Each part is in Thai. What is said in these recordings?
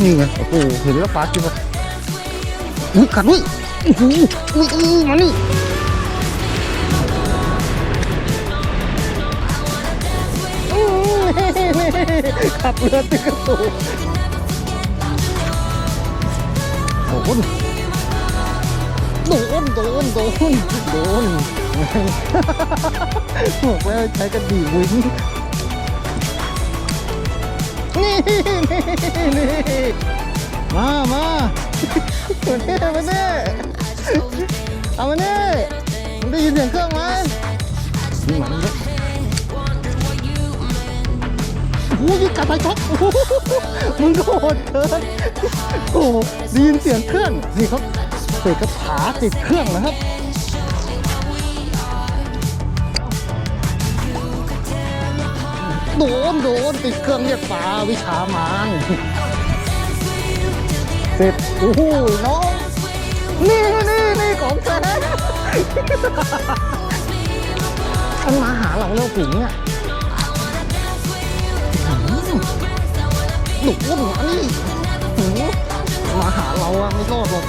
นี่ไงโอ้โหเห็นแล้วปลากินแบบอุ้ยกัดอุ้ยอุ้ยอุ้ยมานี่ขับเรือติดกระตูโดนโดนโดนโดนโดนบอกแล้วใช้กระดี่วิ่ง นี่นี่มามามาเน่มาเน่เอามาเน่มึงได้ยินเสียงเครื่องไหมนี่มันเยอะโอ้โหยิงกลับไปช็อตมึงโหดเกินโอ้ได้ยินเสียงเครื่องนี่เขาเสกกระถาติดเครื่องนะครับ โดนโดนติดเครื่องเรียกปลาวิชามานเสร็จโอ้โหน้องนี่นี่นี่ของแท้มันมาหาเราแล้วผิงอะหนุกว่าหนูนี่หูมาหาเราอะไม่รอดหรอก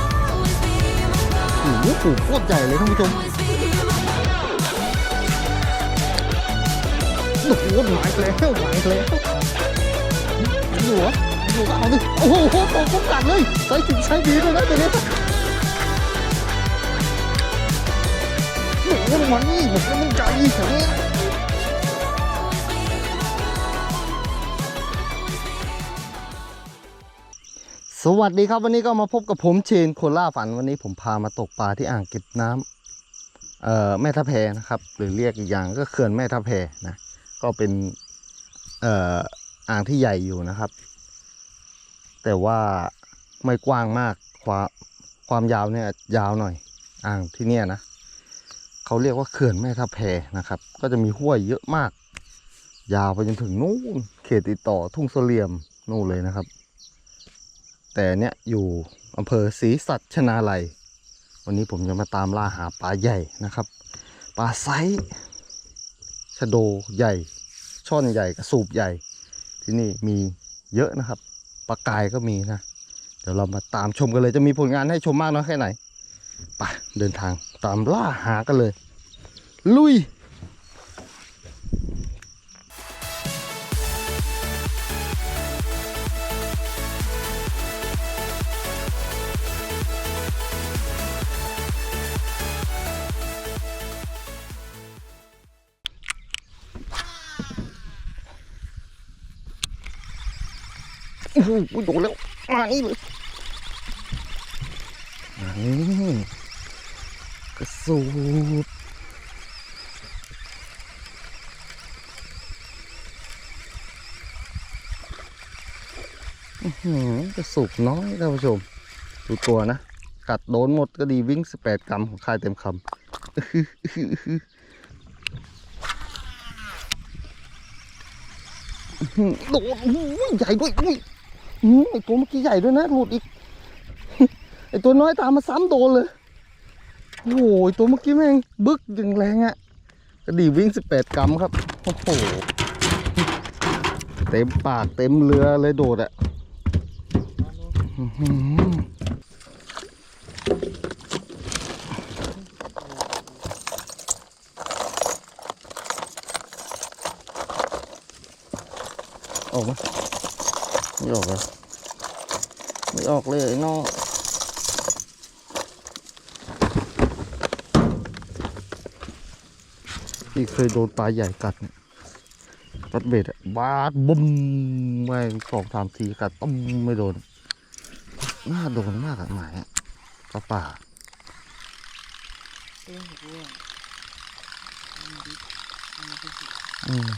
หูหูโคตรใหญ่เลยท่านผู้ชม โอ้โหหมายแล้วหมายแล้วอยู่เหรออยู่ก็เอาดิโอ้โหตกุ๊กกัดเลยใส่ถึงใช้ดีด้วยนะตัวนี้โอ้โหมันนี่ผมก็มั่นใจแถวนี้สวัสดีครับวันนี้ก็มาพบกับผมเชนโคล่าฝันวันนี้ผมพามาตกปลาที่อ่างเก็บน้ำแม่ทัพแพนะครับ หรือเรียกอีกอย่างก็เขื่อนแม่ทัพแพนะ ก็เป็นเอ่ออ่างที่ใหญ่อยู่นะครับ แต่ว่าไม่กว้างมากความความยาวเนี่ยยาวหน่อย อ่างที่เนี่ยนะเขาเรียกว่าเขื่อนแม่ทัพแพนะครับ ก็จะมีห้วยเยอะมาก ยาวไปจนถึงนู่นเขตติดต่อทุ่งเสลี่ยมนู่นเลยนะครับ แต่เนี่ยอยู่อำเภอศรีสัชนาลัย วันนี้ผมจะมาตามล่าหาปลาใหญ่นะครับปลาไซส์ชะโดใหญ่ ช่อนใหญ่กระสูบใหญ่ ที่นี่มีเยอะนะครับปลากายก็มีนะ เดี๋ยวเรามาตามชมกันเลยจะมีผลงานให้ชมมากน้อยแค่ไหนไปเดินทางตามล่าหากันเลย ลุย อ้โหโดนแล้ว มานี่เลยมานี่กระสูบกระสูบน้อยท่านผู้ชม ดูตัวนะ กัดโดนหมดก็ดีวิ่ง 18 กรัมของคายเต็มคำโดนใหญ่ด้วย อืมไอตัวเมื่อกี้ใหญ่ด้วยนะหลุดอีก ไอตัวน้อยตามมาซ้ำโดนเลย โอ้โหตัวเมื่อกี้แม่งบึกดึงแรงอะ่ะกระดี่วิ่งสิบแปดกรัมครับ โอ้โห เต็มปากเต็มเรือเลยโดดอะ่ะอื้อหือออกไหม ไม่ออกเลยไม่ออกเลยไอ้น้องพี่เคยโดนปลาใหญ่กัดเนี่ยกัดเบ็ดอะบาดบุ้มแม่งสองสามทีกัดต้มไม่โดนน่าโดนมากอะหมายอะปลาป่าอืม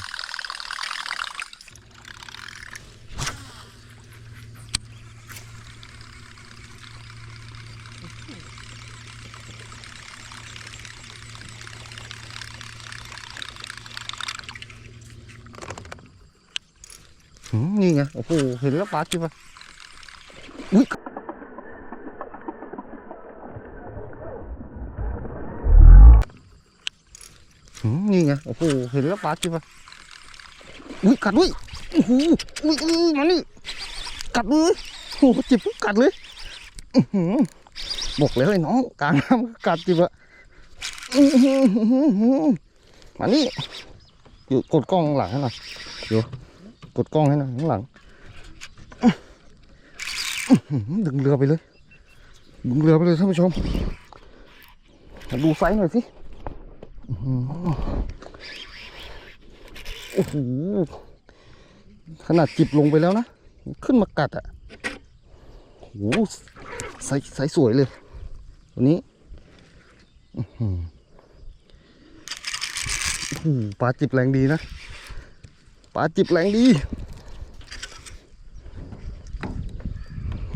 โอ้โห เห็นแล้วปลาจิบะอุ้ยนี่ไง โอ้โห เห็นแล้วปลาจิบะอุ้ยกัดด้วยโอ้โหอุ้ยอุ้ยมานี่กัดเลยโอ้โหจิบปุ๊บกัดเลยบอกเลยไอ้น้องกลางน้ำกัดจิบอะอื้อหือมานี่อยู่กดกล้องหลังให้หน่อยอยู่กดกล้องให้หน่อยข้างหลัง ดึงเรือไปเลย ดึงเรือไปเลยท่านผู้ชมมาดูไซส์หน่อยสิโอ้โหขนาดจิบลงไปแล้วนะ ขึ้นมากัดอะโอ้โหใสใสสวยเลย ตัวนี้ปลาจิบแรงดีนะ ปลาจิบแรงดี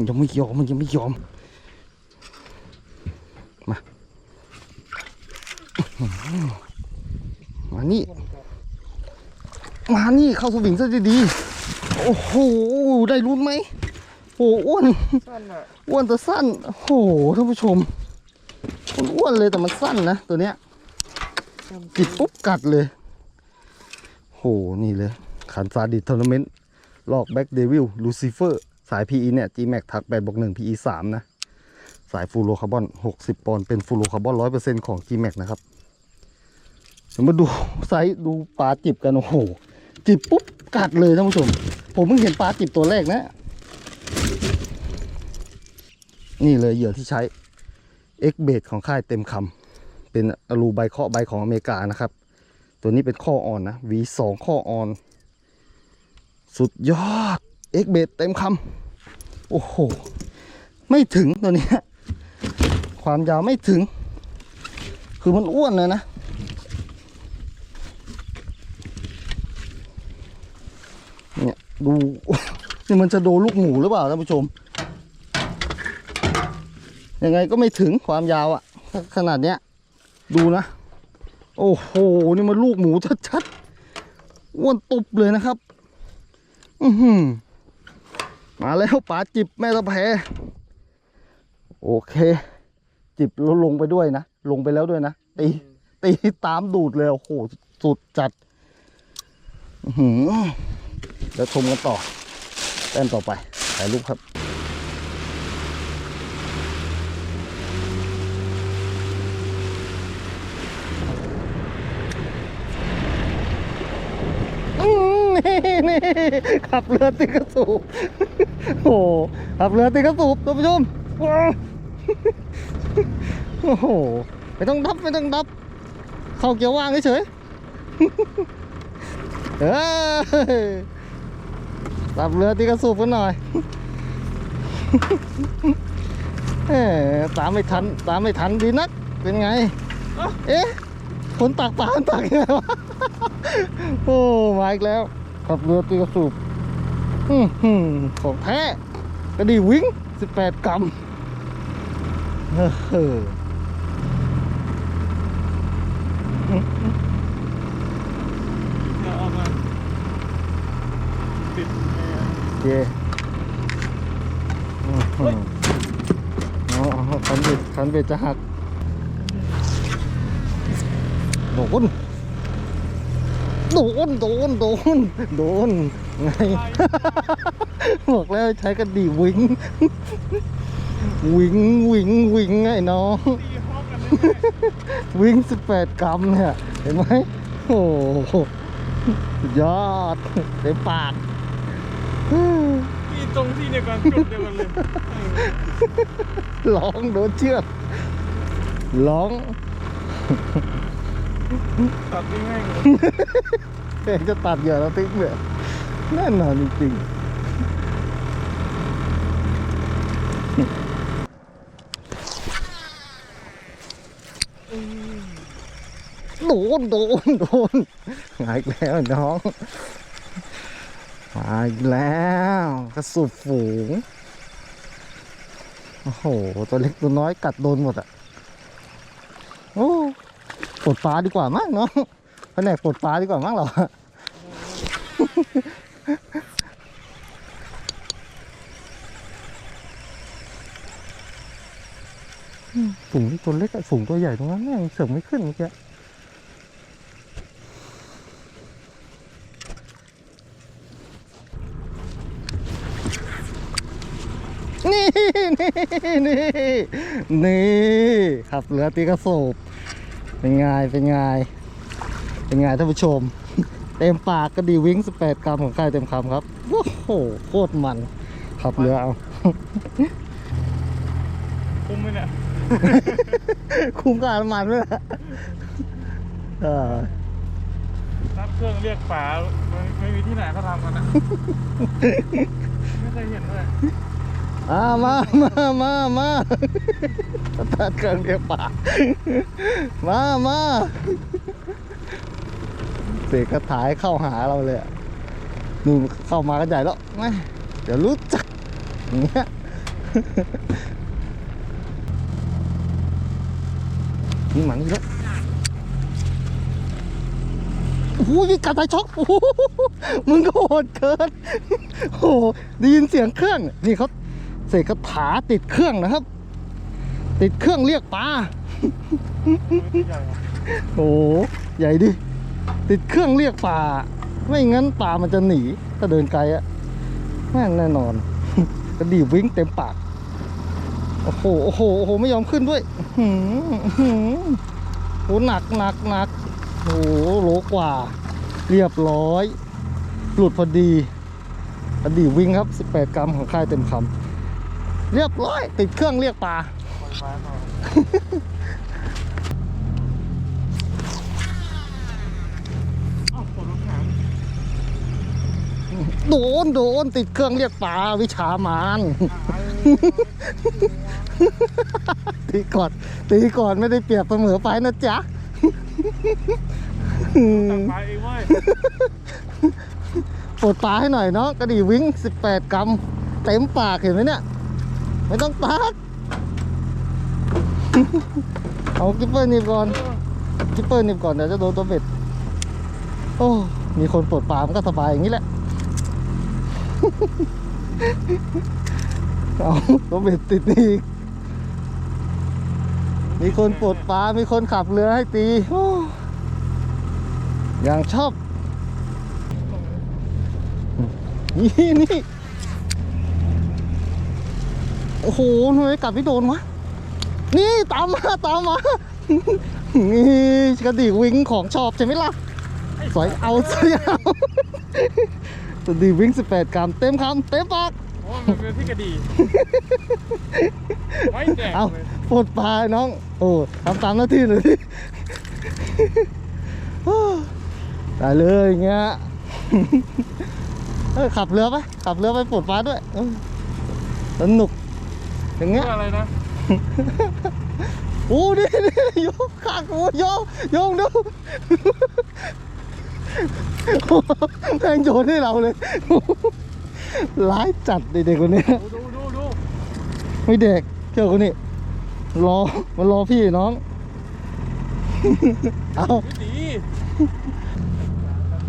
มันยังไม่ยอมมันยังไม่ยอม มา มานี่ มานี่เข้าสวิงซะดีๆ โอ้โห ได้ลุ้นไหมโอ้อ้วนอ้วนแต่สั้น โอ้โหท่านผู้ชมมันอ้วนเลยแต่มันสั้นนะตัวเนี้ยกิดปุ๊บกัดเลยโหนี่เลยขันซาดิสทัวร์นาเมนต์ลอกแบ็กเดวิลลูซิเฟอร์ สาย PE เนี่ย G-Max ทัก8บวก1 PE 3 นะ สายฟูโรคาร์บอน 60 ปอนด์ เป็นฟูโรคาร์บอน 100%ของ G-Max นะครับเดี๋ยวมาดูไซส์ดูปลาจิบกัน โอ้โห จิบปุ๊บ กัดเลยท่านผู้ชม ผมเพิ่งเห็นปลาจิบตัวแรกนะ นี่เลยเหยื่อที่ใช้ X b a i t ของค่ายเต็มคำเป็นอลูไบเคาะใบของอเมริกานะครับ ตัวนี้เป็นข้ออ่อนนะ V2 ข้ออ่อน สุดยอด X b a i t เต็มคำ โอ้โห ไม่ถึงตัวนี้ ความยาวไม่ถึง คือมันอ้วนเลยนะเนี่ยดูนี่มันจะโดนลูกหมูหรือเปล่าท่านผู้ชม ยังไงก็ไม่ถึงความยาวอะขนาดเนี้ย ดูนะ โอ้โห นี่มันลูกหมูชัดๆอ้วนตุบเลยนะครับ อือหือ มาแล้วป๋าจิบแม่ตะแพโอเค จิบแล้วลงไปด้วยนะ ลงไปแล้วด้วยนะ ตี ตีตามดูดเลย โอ้โห สุดจัดหือแล้วชมกันต่อแต้มต่อไปถ่ายรูปครับนี่นี่ขับเรือติดกระสูบ หขับเรือติดกระสูบท่านผู้ชมโอ้โหไม่ต้องดับไม่ต้องดับ เข้าเกียร์ว่างเฉยเอ้ยขับเรือติดกระสูบกันหน่อยเอ้ยตามไม่ทันตามไม่ทันดีนัก เป็นไง เอ๊ะคนตักปลามันตักยังไงวะโอ้มาอีกแล้วขับเรือตีกระสูบ ของแท้กระดีวิ่ง 18 กรัมเออเดี๋ยวเอามาปิดแอร์เย่อื้อหืออ๋อคันเบ็ดคันเบ็ดจะหักโดนโดนโดนโดนโดน ไง บอกแล้วใช้กระดีวิ่งวิ่งวิ่งวิ่งไงน้องตีฮอกกันเลยวิ่ง18กรัมเนี่ย เห็นไหมโอ้โหสุดยอดเต็มปากตีตรงที่เดียวกันจุดเดียวกันเลยร้องโดนเชือกร้องตัดง่ายๆเลยเองจะตัดเหยื่อแล้วติ๊กเนี่ย แน่นอนจริงๆโดนโดนโดนหายอีกแล้วน้องมาอีกแล้วกระสุบฝูง โอ้โห ตัวเล็กตัวน้อยกัดโดนหมดอะ โอ้ปลดปลาดีกว่ามั้งเนาะแผนกปลดปลาดีกว่ามั้งเรา ฝูงตัวเล็กอะฝูงตัวใหญ่ตรงนั้นแม่งเสือกไม่ขึ้นเมื่อกี้นี่นี่นี่นี่ครับเหลือตีกระสูบเป็นไงเป็นไงเป็นไงท่านผู้ชม เต็มปากก็ดีวิ่ง18 กรัมของใครเต็มคำครับ โอ้โห โคตรมัน ขับเรือเอา คุ้มไหมเนี่ย คุ้มกับน้ำมันด้วยนะเออรับเครื่องเรียกป๋าไม่ไม่มีที่ไหนเขาทำกันนะไม่เคยเห็นเลยอ่ามามามามาตัดเครื่องเรียกป่ามามา เสกกระถายเข้าหาเราเลยนู่นเข้ามากันใหญ่แล้วไม่เดี๋ยวรู้จักอย่างเงี้ยนี่หมันนี่แล้วโอ้โหมีกระต่ายช็อกโอ้โหมึงก็โหดเกินโอ้ได้ยินเสียงเครื่อง นี่เขาเสกคาถาติดเครื่องนะครับ ติดเครื่องเรียกปลาโอ้ใหญ่ดิ ติดเครื่องเรียกปลาไม่งั้นปลามันจะหนี ถ้าเดินไกลอะแม่งแน่นอนกระดีวิ่งเต็มปาก โอ้โห โอ้โห โอ้โห ไม่ยอมขึ้นด้วยหือหือโอ้หนักหนักหนักโอ้โหโลกว่า เรียบร้อย หลุดพอดีกระดีวิ่งครับ 18 กรัมของค่ายเต็มคำเรียบร้อย ติดเครื่องเรียกปลา โดนโดนติดเครื่องเรียกปลาวิชามานหายตีก่อน ตีก่อนไม่ได้เปรียบเสมอไปนะจ๊ะตักปลาเองเว้ยปลดปลาให้หน่อยเนาะกระดี่วิ่ง 18 กรัม เต็มปากเห็นไหมเนี่ย ไม่ต้องตักเอากิปเปอร์หนิบก่อนกิปเปอร์หนิบก่อนเดี๋ยวจะโดนตัวเบ็ด โอ้ มีคนปลดปลามันก็สบายอย่างนี้แหละ เอาตัวเบ็ดติดนี่อีก มีคนปลดปลา มีคนขับเรือให้ตี อย่างชอบ นี่นี่ โอ้โหทำไมกลับไม่โดนวะ นี่ตามมาตามมา นี่กระดิกวิ่งของชอบใช่ไหมล่ะ สอยเอาสอยเอา กระดิกวิ่ง 18 กรัมเต็มคำเต็มปากโอ้ยมันเป็นที่กระดี่ไม่แดกเอาเลยปลดปลาให้น้อง โอ้ทำตามหน้าที่หน่อยดิได้เลยอย่างเงี้ยเออขับเรือไปขับเรือไปปลดปลาด้วยเออสนุกอย่างเงี้ย เพื่ออะไรนะ โอ้ดิดิโยกขากโอ้โยกโยกดู แม่งโยนให้เราเลยร้ายจัดเด็กๆคนนี้ดูดูดูดูไม่เด็กเชื่อคนนี้รอมันรอพี่น้อง เอาไม่ดี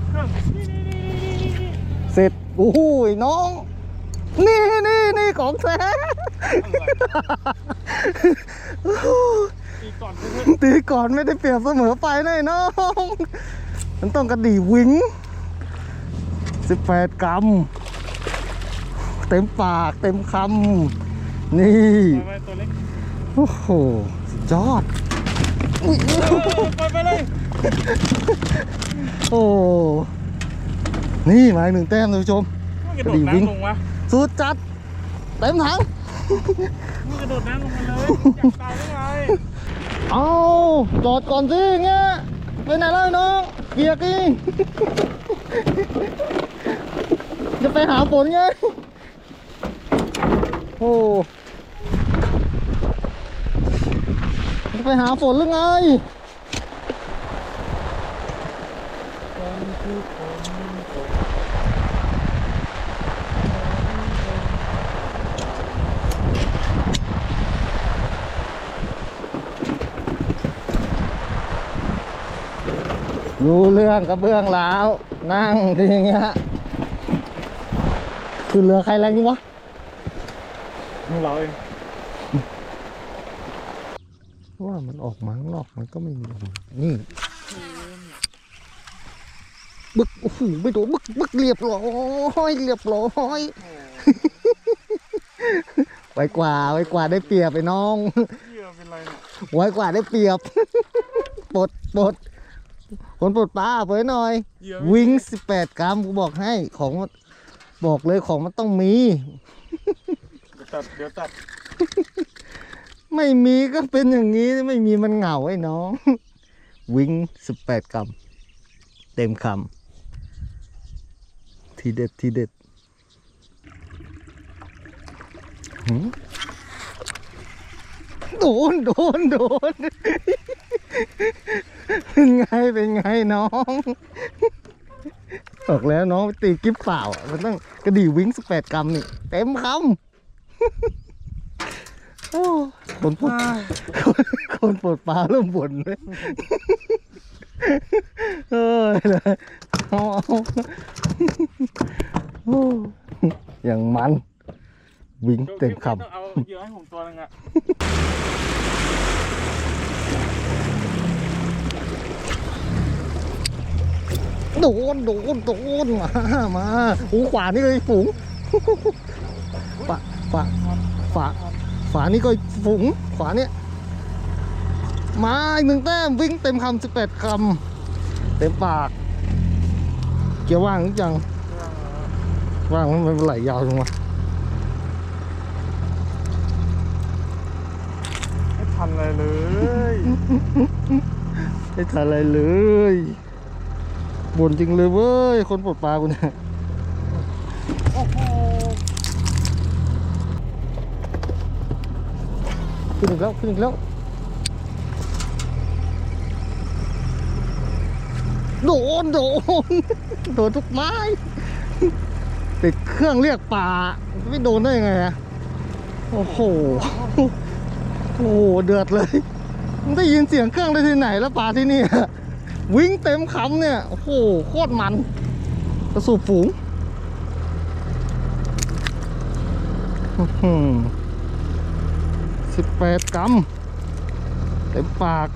เครื่องนี่นี่นี่นี่นี่เสร็จโอ้โหน้อง นี่นี่นี่ของแท้ตีก่อนเพื่อนตีก่อนไม่ได้เปรียบเสมอไปแน่น้อง มันต้องกระดี่วิง18 กรัม เต็มปากเต็มคำ นี่ไปไปตัวเล็กโอ้โหสุดยอดอุ๊ยเออไปไปเลยโอ้นี่หมายหนึ่งแต้มท่านผู้ชมมันกระโดดน้ำลงวะสุดจัด เต็มถังมันกระโดดน้ำลงมาเลยอยากตายได้ไงเอาจอดก่อนสิเงี้ยไปไหนแล้วน้อง เกียร์กิงจะไปหาฝนไง โอ้จะไปหาฝนหรือไง รู้เรื่องกระเบื้องแล้วนั่งทีอย่างเงี้ยคือเรือใครแรงจริงวะมึงเราเองว่ามันออกมาข้างนอกมันก็ไม่มีนี่บึกโอ้โหไม่โดนบึกบึกเรียบร้อยเรียบร้อยไวกว่าไวกว่าได้เปรียบไปน้องเหยื่อเป็นไรเนี่ยไวกว่าได้เปรียบปลดปลด คนปลดปลาเผยหน่อยเหยื่อวิ่งสิบแปดกรัมกูบอกให้ของมันบอกเลยของมันต้องมี เดี๋ยวตัดเดี๋ยวตัดไม่มีก็เป็นอย่างนี้ไม่มีมันเหงาไอ้น้อง วิ่งสิบแปดกรัม เต็มคำทีเด็ดทีเด็ดหืม โดนโดนโดนเป็นไงเป็นไงน้องบอกแล้วน้องตีกิ๊บเปล่า มันต้องกระดี่วิ่งสิบแปดกรัมนี่ เต็มคำโอ้คนปวดคนปวดปลาเริ่มบ่นเลยเอ้ยเลยเอาเอาโอ้อย่างมัน วิ่งเต็มคต้องเอาเหยื่อให้ผมตัวหนึงอะำโดนโดนโดนมามาหูขวานี่เลยฝูงฝาฝาฝาฝานี่ก็ฝูงขวาเนี่ยมาอีกหนึ่งแต้มวิ่งเต็มคำสิบแปดคำเต็มปาก เกียวว่างหรือยังว่างมันไหลยาวลงมา ไม่ทันอะไร เลยไม่ทันอะไรเลยบ่นจริงเลยเว้ย คนปลดปลากูเนี่ยขึ้นอีกแล้วขึ้นอีกแล้วโดนโดนโดนทุกไม้ติดเครื่องเรียกปลาไม่โดนได้ยังไงอะโอ้โห โอ้โหเดือดเลยมันได้ยินเสียงเครื่องได้ที่ไหนแล้วปลาที่นี่วิ่งเต็มคำเนี่ย โอ้โหโคตรมันกระสูบฝูงสิบแปดกรัมเต็มปาก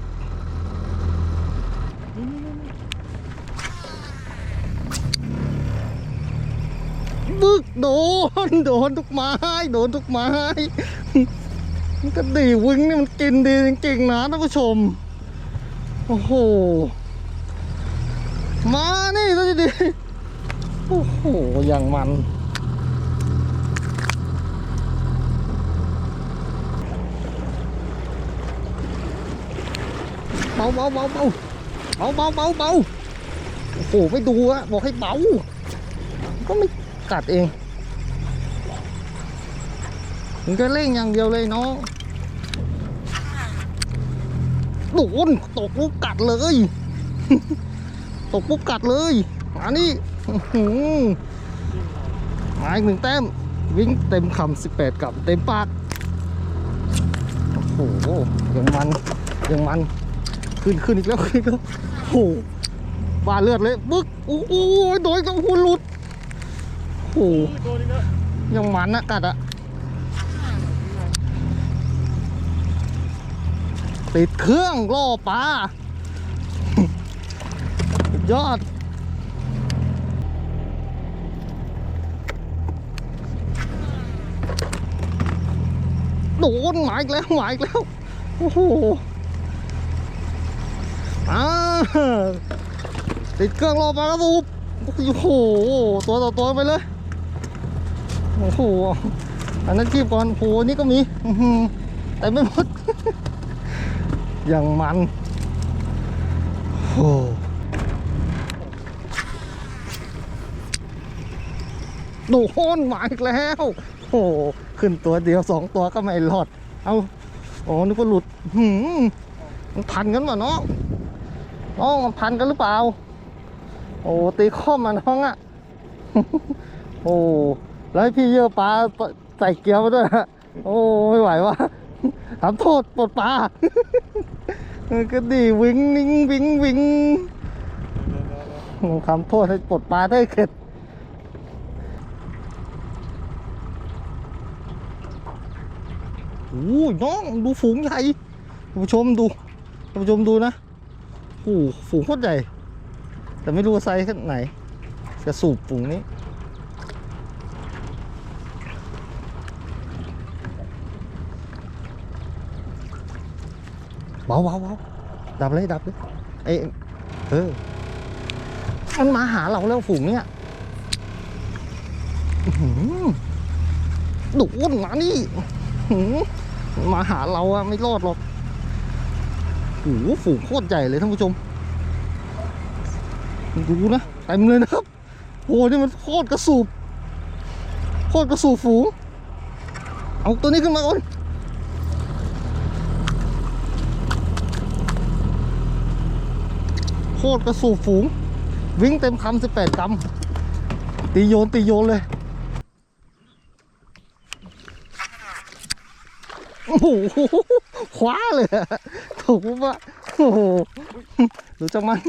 บึกโดน โดนทุกไม้ โดนทุกไม้ มันก็ดีวิ้งนี่มันกินดีจริงๆนะท่านผู้ชม โอ้โห มานี่ซะดีๆโอ้โห อย่างมันเบาเบาเบาเบาเบาเบาเบาเบาโอ้โหไม่ดูอะบอกให้เบาก็ไม่กัดเอง มันก็เร่งอย่างเดียวเลยน้องโดนตกปุ๊บกัดเลย ตกปุ๊บกัดเลยมานี่มาอีกหนึ่งแต้ม วิ่งเต็มคำสิบแปดกับเต็มปาก โอ้โหยังมันยังมัน ขึ้นขึ้นอีกแล้วขึ้นอีกแล้วโอ้โหบาดเลือดเลยบึ๊กโอ้โหโดนกับหัวหลุดโอ้โหยังมันนะกัดอะ ติดเครื่องล่อปลาสุดยอด โดนหมายแล้วหมายแล้ว โอ้โหอ่าติดเครื่องรอปลากระสูบโอ้โห ตัวต่อตัวไปเลย โอ้โห อันนั้นคีบก่อนโอ้โห นี่ก็มี แต่ไม่หมด อย่างมันโอ้โดนหมาอีกแล้วโอ้หขึ้นตัวเดียวสองตัวก็ไม่รอด เอาโอ้นึกว่าหลุดหืมมันพันกันวะน้องน้องมันพันกันหรือเปล่า โอ้ตีข้อมมาน้องอะโอ้แล้วให้พี่เยอะปลาใส่เกี๊ยวมาด้วยโอ้ไม่ไหววะทำโทษปลดปลา เออก็ดีวิ่งนิ่งวิ่งวิ่งทำโทษให้ปลดปลาได้เข็ดโอ้ยน้องดูฝูงใหญ่ท่านผู้ชมดูท่านผู้ชมดูนะโอ้ฝูงโคตรใหญ่ แต่ไม่รู้ว่าไซส์ขนาดไหนจะสูบฝูงนี้ เบาเบาเบาดับเลยดับเลยไอ้เออมันมาหาเราแล้วฝูงเนี่ยอื้อหือดุนมานี่หือมาหาเราอะไม่รอดหรอกโอ้ฝูงโคตรใหญ่เลยท่านผู้ชม ดูนะเต็มเลยนะครับโอ้นี่มันโคตรกระสูบโคตรกระสูบฝูง เอาตัวนี้ขึ้นมาก่อน โคตรกระสูบฝูง วิ่งเต็มคำสิบแปดกำตีโยนตีโยนเลย โอ้โหคว้าเลยถูกปะโอ้โหดูจังมัน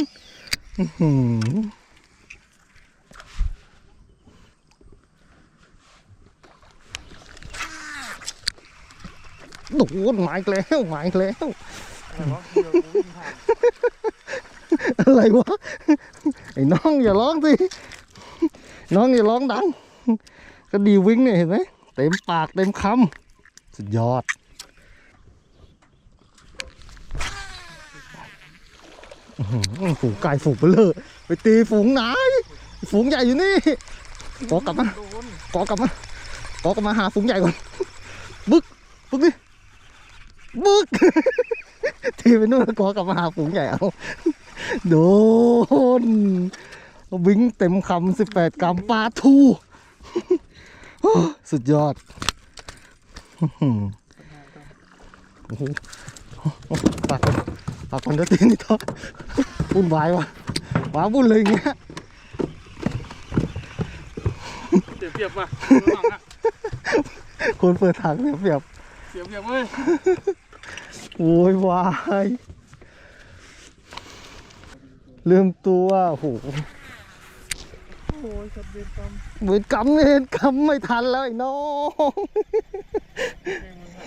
โดนหมายแล้วหมายแล้ว อะไรวะ ไอ้น้องอย่าร้องสิ น้องอย่าร้องดัง ก็ดีวิ่งเนี่ยเห็นไหมเต็มปากเต็มคำสุดยอด ฝูงไก่ฝูงไปเลย ไปตีฝูงไหน ฝูงใหญ่อยู่นี่ขอกลับมาโดนขอกลับมาขอกลับมาหาฝูงใหญ่ก่อน บึกบึกดิบึกทีไปนู่นขอกลับมาหาฝูงใหญ่เอา โดนวิ่งเต็มคำสิบแปดกำปลาทูสุดยอดอื้อหือโอ้โหปากคนปากคนเดือดตีนี่ท้อวุ่นวายวะว้าวุ่นเลยอย่างเงี้ยเสียเปรียบว่ะระวังอะคนเปิดทางเสียเปรียบเสียเปรียบเว้ยโวยวาย ลืมตัวโอ้โหโอ้ยสัตว์เวรกรรมเหมือนกำเห็นกำไม่ทันแล้วไอ้น้อง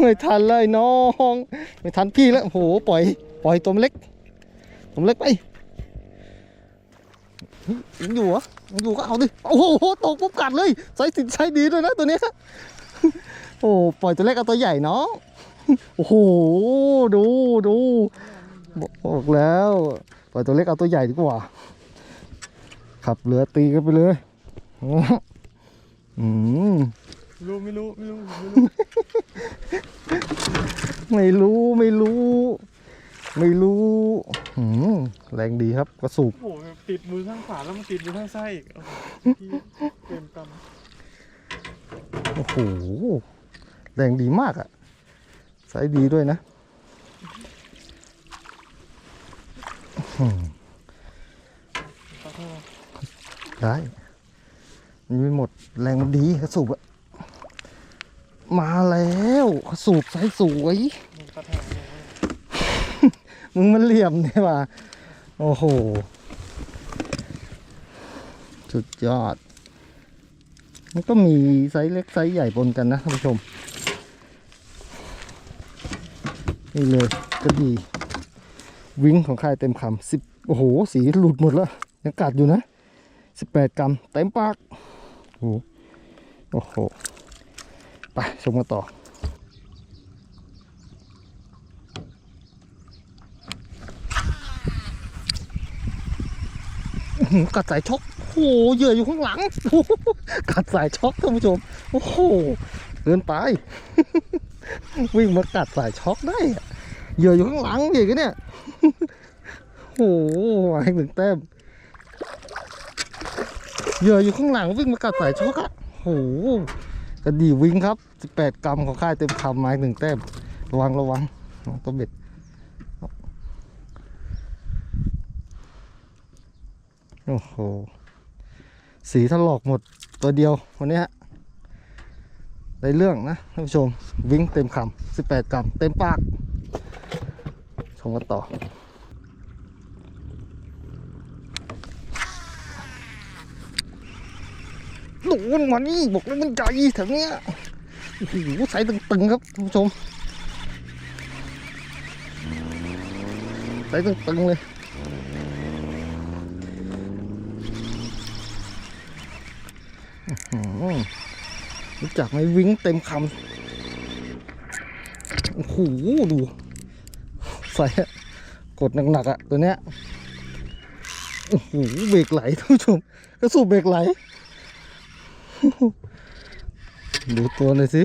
ไม่ทันเลยน้อง ไม่ทันพี่แล้วโอ้โหปล่อยปล่อยตัวเล็กตัวเล็กไปยังอยู่เหรอยังอยู่ก็เอาดิโอ้โหตกปุ๊บกัดเลยใช้สินใช้ดีด้วยนะตัวนี้โอ้ปล่อยตัวเล็กเอาตัวใหญ่น้องโอ้โหดูดูบอกแล้ว ปล่อยตัวเล็กเอาตัวใหญ่ดีกว่า ขับเรือตีกันไปเลยอืมรู้ไม่รู้ไม่รู้ไม่รู้ไม่รู้ ไม่รู้ไม่รู้หืมแรงดีครับกระสูบโอ้โหติดมือข้างขวาแล้วมันติดมือข้างซ้ายอีกโอ้โหที่เวรกรรมโอ้โหแรงดีมากอะใช้ดีด้วยนะอืม ขอโทษ ได้มันไม่หมดแรงมันดีกระสูบอะมาแล้วกระสูบใช้สวยมึงกระแทกเลยเว้ยมึงมันเหลี่ยมเนี่ยว่ะโอ้โห สุดยอด มันก็มีไซส์เล็กไซส์ใหญ่ปนกันนะท่านผู้ชม นี่เลยก็ดี วิ้งของค่ายเต็มคำสิบโอ้โห สีหลุดหมดแล้วยังกัดอยู่นะสิบแปดกรัมเต็มปากโอ้โหโอ้โหไปชมกันต่อกัดสายช็อกโอ้โหเหยื่ออยู่ข้างหลัง กัดสายช็อกท่านผู้ชม โอ้โหเกินไป วิ่งมากัดสายช็อกได้เหยื่ออยู่ข้างหลังอย่างเนี่ย หมาให้หนึ่งแต้มเหยื่ออยู่ข้างหลังวิ่งมากัดสายช็อกอะโหกระดีวิ่งครับ 18 กรัมของค่ายเต็มคำไมาอีกหนึ่งแต้ม ระวังระวังตัวเบ็ดโอ้โห สีถลอกหมดตัวเดียววันนี้ฮะได้เรื่องนะท่านผู้ชมวิ่งเต็มคำสิบแปดกรัม เต็มปาก ชมกันต่อ ดนมานี่บอกแล้วมันใหญ่แถวเนี้ยโอ้โหใส่ตึงๆครับท่านผู้ชมใส่ตึงๆเลยรู้จักไหมวิ่งเต็มคำโอ้โหดูใส่กดหนักๆอะตัวเนี้ยโอ้โหเบรกไหลท่านผู้ชมกระสูบเบรกไหล ดูตัวหน่อยสิ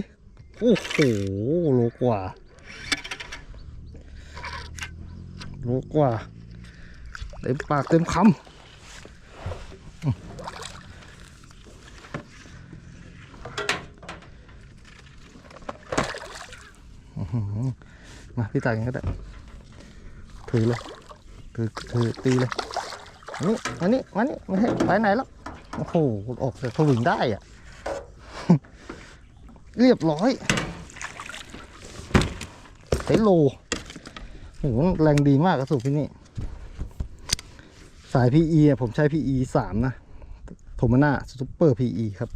โอ้โหโลกว่า โลกว่า เต็มปากเต็มคำมาพี่ตายกันก็ได้ ถือเลย ถือ ถือตีเลยนนี้อันนี้มานี่ไม่ให้ไปไหนแล้ว โอ้โห ออกจากทวิงได้อะ เรียบร้อยใช้โลโอ้โหแรงดีมากกระสุนพี่นี่ สาย PE อะผมใช้ PE 3นะโทมาน่าซูเปอร์ PE ครับ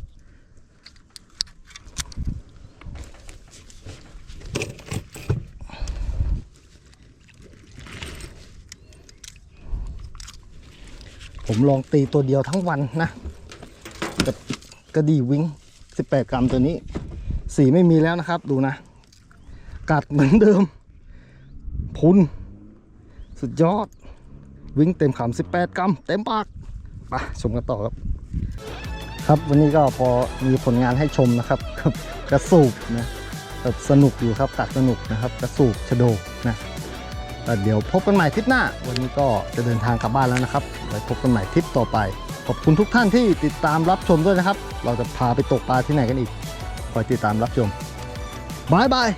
ผมลองตีตัวเดียวทั้งวันนะ กับกระดีวิง18 กรัมตัวนี้ สีไม่มีแล้วนะครับ ดูนะ กัดเหมือนเดิม พุน สุดยอด วิ่งเต็มขำ18 กรัม เต็มปากไปชมกันต่อครับ ครับวันนี้ก็พอมีผลงานให้ชมนะครับกับกระสูบนะแบบสนุกอยู่ครับตัดสนุกนะครับ กระสูบชะโดนะแต่เดี๋ยวพบกันใหม่ทริปหน้า วันนี้ก็จะเดินทางกลับบ้านแล้วนะครับไว้พบกันใหม่ทริปต่อไป ขอบคุณทุกท่านที่ติดตามรับชมด้วยนะครับ เราจะพาไปตกปลาที่ไหนกันอีก คอยติดตามรับชมบายบาย